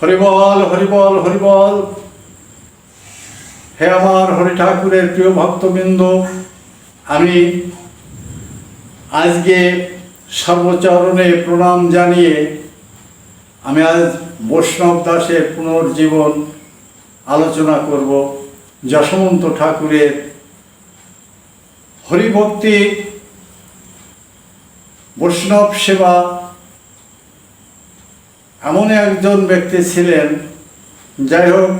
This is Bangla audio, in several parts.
হরিবল হরিবল হরিবল। হে আমার হরি ঠাকুরের প্রিয় ভক্তবৃন্দ, আমি আজকে সর্বচরণে প্রণাম জানিয়ে আমি আজ বৈষ্ণব দাসের পুনর্জীবন আলোচনা করব যশবন্ত ঠাকুরের হরিভক্তি বৈষ্ণব সেবা এমন একজন ব্যক্তি ছিলেন, যাই হোক,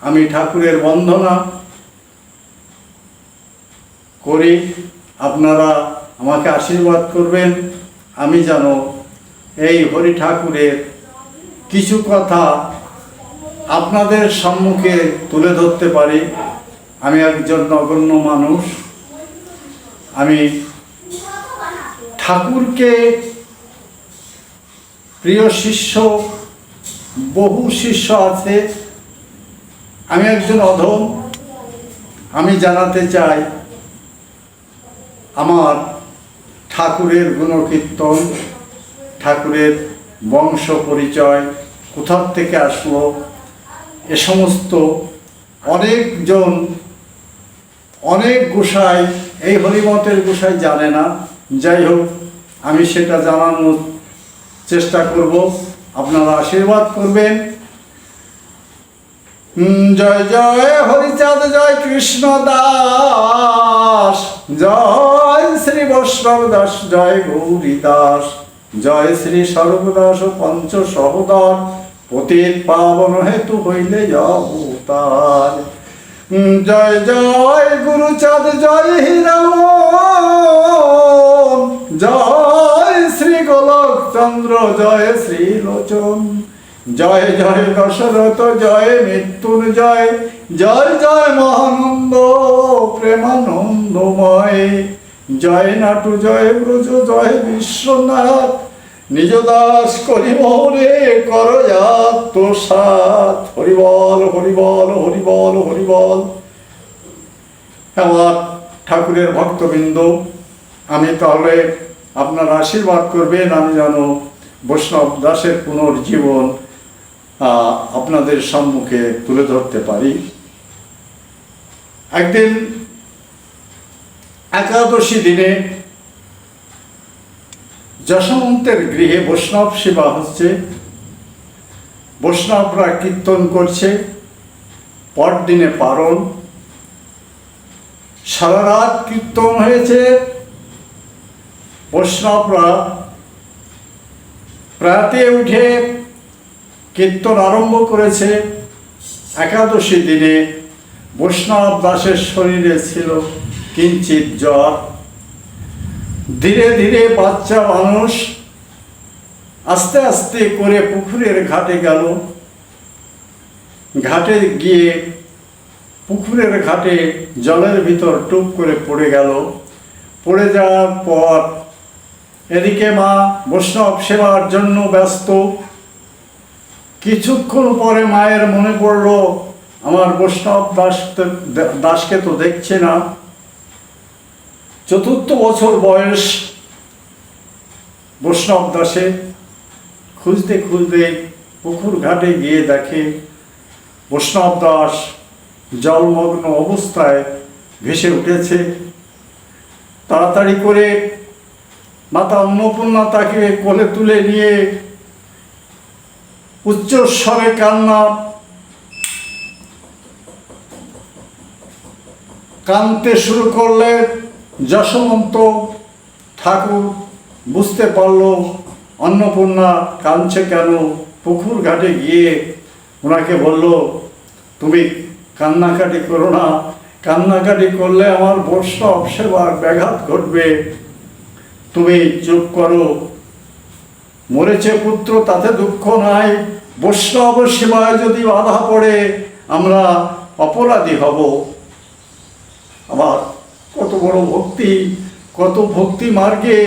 আমি ঠাকুরের বন্দনা করি। আপনারা আমাকে আশীর্বাদ করবেন। আমি যেন এই হরি ঠাকুরের কিছু কথা আপনাদের সম্মুখে তুলে ধরতে পারি। আমি একজন নগণ্য মানুষ। আমি ঠাকুরকে প্রিয় শিষ্য, বহু শিষ্য আছে। আমি একজন অধম। আমি জানাতে চাই, আমার ঠাকুরের গুণকীর্তন, ঠাকুরের বংশ পরিচয় কোথার থেকে আসলো? এ সমস্ত অনেকজন, অনেক গোসাই, এই হরিমতের গোসাই জানে না। যাই হোক, আমি সেটা জানানোর চেষ্টা করব, আপনারা আশীর্বাদ করবেন। জয় জয়, হরিচাঁদ, জয় কৃষ্ণ দাস। জয় শ্রী বৈষ্ণব দাস, জয় গৌরী দাস। জয় শ্রী সর্বদাস পঞ্চ সহদর, পতিত পাবন হেতু হইলে অবতার। জয় জয়, গুরুচাঁদ, জয় হীরামন চন্দ্র জয় শ্রী লোচন জয় জয় দশরথ, জয় মৃত্যুঞ্জয় জয়। জয় মহানন্দ, প্রেমানন্দময়। জয় নাটু, জয় ব্রজ, জয় বিশ্বনাথ। নিজ দাস করি মোহরে কর হরিবল হরিবল হরিবল হরিবল। আমার ঠাকুরের ভক্তবৃন্দ, আমি তাহলে আপনার আশীর্বাদ করবেন, আমি যেন বৈষ্ণব দাসের পুনর্জীবন আপনাদের সম্মুখে তুলে ধরতে পারি। একদিন একাদশী দিনে যশবন্তের গৃহে বৈষ্ণব সেবা হচ্ছে। বৈষ্ণবরা কীর্তন করছে, পরদিনে পারণ। সারা রাত কীর্তন হয়েছে। বৈষ্ণবরা প্রাতে উঠে কীর্তন আরম্ভ করেছে। একাদশী দিনে বৈষ্ণব দাসের শরীরে ছিল কিঞ্চিত জ্বর। ধীরে ধীরে বাচ্চা মানুষ আস্তে আস্তে করে পুকুরের ঘাটে গেল। ঘাটে গিয়ে পুকুরের ঘাটে জলের ভিতর টুপ করে পড়ে গেল। পড়ে যাওয়ার পর এদিকে মা বৈষ্ণব সেবার জন্য ব্যস্ত। কিছুক্ষণ পরে মায়ের মনে পড়ল, আমার বৈষ্ণব দাস দাসকে তো দেখছে না। চতুর্থ বছর বয়স, বৈষ্ণব দাসে খুঁজতে খুঁজতে পুকুর ঘাটে গিয়ে দেখে বৈষ্ণব দাস জলমগ্ন অবস্থায় ভেসে উঠেছে। তাড়াতাড়ি করে মাতা অন্নপূর্ণা তাকে কোলে তুলে নিয়ে উচ্চস্বরে কান্না, কানতে শুরু করলে যশবন্ত ঠাকুর বুঝতে পারল অন্নপূর্ণা কাঁদছে কেন? পুকুর ঘাটে গিয়ে ওনাকে বলল, তুমি কান্নাকাটি করো না। কান্নাকাটি করলে আমার বৈষ্ণব সেবার ব্যাঘাত ঘটবে। তুমি চুপ করো। মরেছে পুত্র, তাতে দুঃখ নাই। বৈষ্ণব সীমায় যদি বাধা পড়ে, আমরা অপরাধী হব। আবার কত বড় ভক্তি, কত ভক্তি মার্গে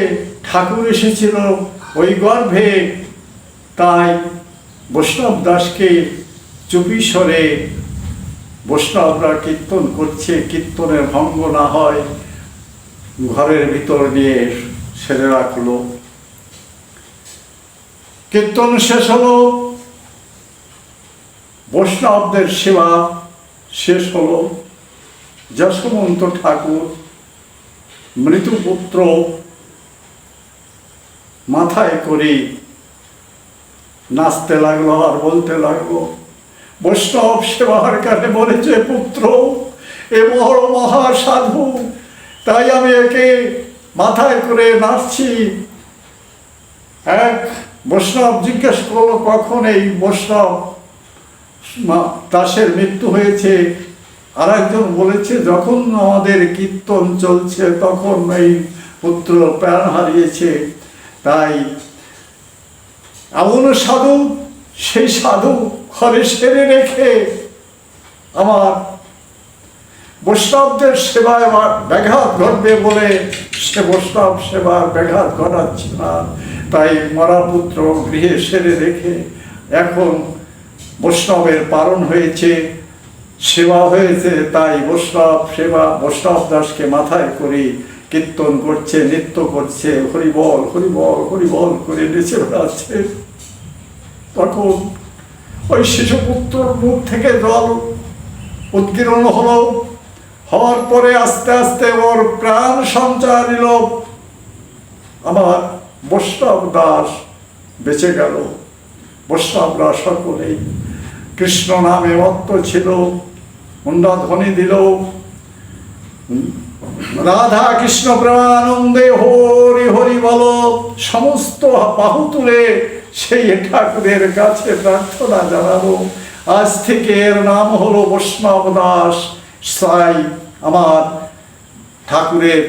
ঠাকুর এসেছিল ওই গর্ভে। তাই বৈষ্ণব দাসকে চুপি স্বরে বৈষ্ণবরা কীর্তন করছে। কীর্তনের ভঙ্গ না হয়, ঘরের ভিতর নিয়ে সেরে রাখল কীর্তন শেষ হলো, বৈষ্ণবদের সেবা শেষ হলো। যশবন্ত ঠাকুর মৃত্যুপুত্র মাথায় করে নাচতে লাগল আর বলতে লাগল, বৈষ্ণব সেবার কাছে বলেছে পুত্র, এ বড় মহাসাধু, তাই আমি একে মাথায় করে নাচছি এক বৈষ্ণব জিজ্ঞেস করল, কখন এই বৈষ্ণব দাসের মৃত্যু হয়েছে? আর একজন বলেছে, যখন আমাদের কীর্তন চলছে, তখন এই পুত্র প্রাণ হারিয়েছে। তাই এমন সাধু, সেই সাধু ঘরে সেরে রেখে আমার বৈষ্ণবদের সেবায় আমার ব্যাঘাত ঘটবে বলে সে বৈষ্ণব সেবার ব্যাঘাত ঘটাচ্ছে না। তাই মরা পুত্র গৃহে সেরে রেখে এখন বৈষ্ণবের পালন হয়েছে, সেবা হয়েছে। তাই বৈষ্ণব সেবা, বৈষ্ণব দাসকে মাথায় করে কীর্তন করছে, নৃত্য করছে, হরিবল হরিবল হরিবল করে নেচে বেড়াচ্ছে। তখন ওই শিশুপুত্রর মুখ থেকে জল উৎকীর্ণ হলো। হওয়ার পরে আস্তে আস্তে ওর প্রাণ সঞ্চার নিল। আমার বৈষ্ণব দাস বেঁচে গেল। বৈষ্ণবরা সকলেই কৃষ্ণ নামে মত্ত ছিল। মুন্ডা ধ্বনি দিল, রাধা কৃষ্ণ প্রেমানন্দে হরি হরি বল, সমস্ত বাহু তুলে সেই ঠাকুরের কাছে প্রার্থনা জানাব। আজ থেকে এর নাম হলো বৈষ্ণব দাস। সাই আমার ঠাকুরের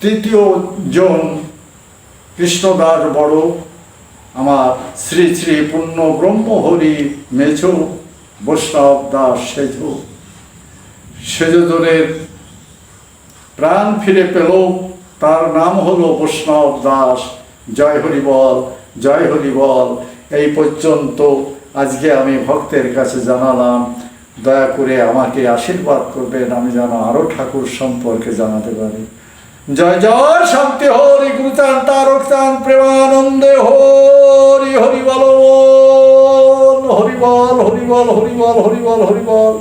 তৃতীয় জন কৃষ্ণদাস বড় আমার শ্রী শ্রী পূর্ণ ব্রহ্মহরি মেঝ বৈষ্ণব দাস সেজ। সেজনের প্রাণ ফিরে পেল, তার নাম হলো বৈষ্ণব দাস। জয় হরি বল, জয় হরি বল। এই পর্যন্ত আজকে আমি ভক্তের কাছে জানালাম। দয়া করে আমাকে আশীর্বাদ করবেন, আমি যেন আরও ঠাকুর সম্পর্কে জানাতে পারি। জয় জয় শান্তি, হরি গুরুচান তারক চান প্রেমানন্দে হরি হরি বল হরি বল হরি বল হরি বল হরি বল হরি বল।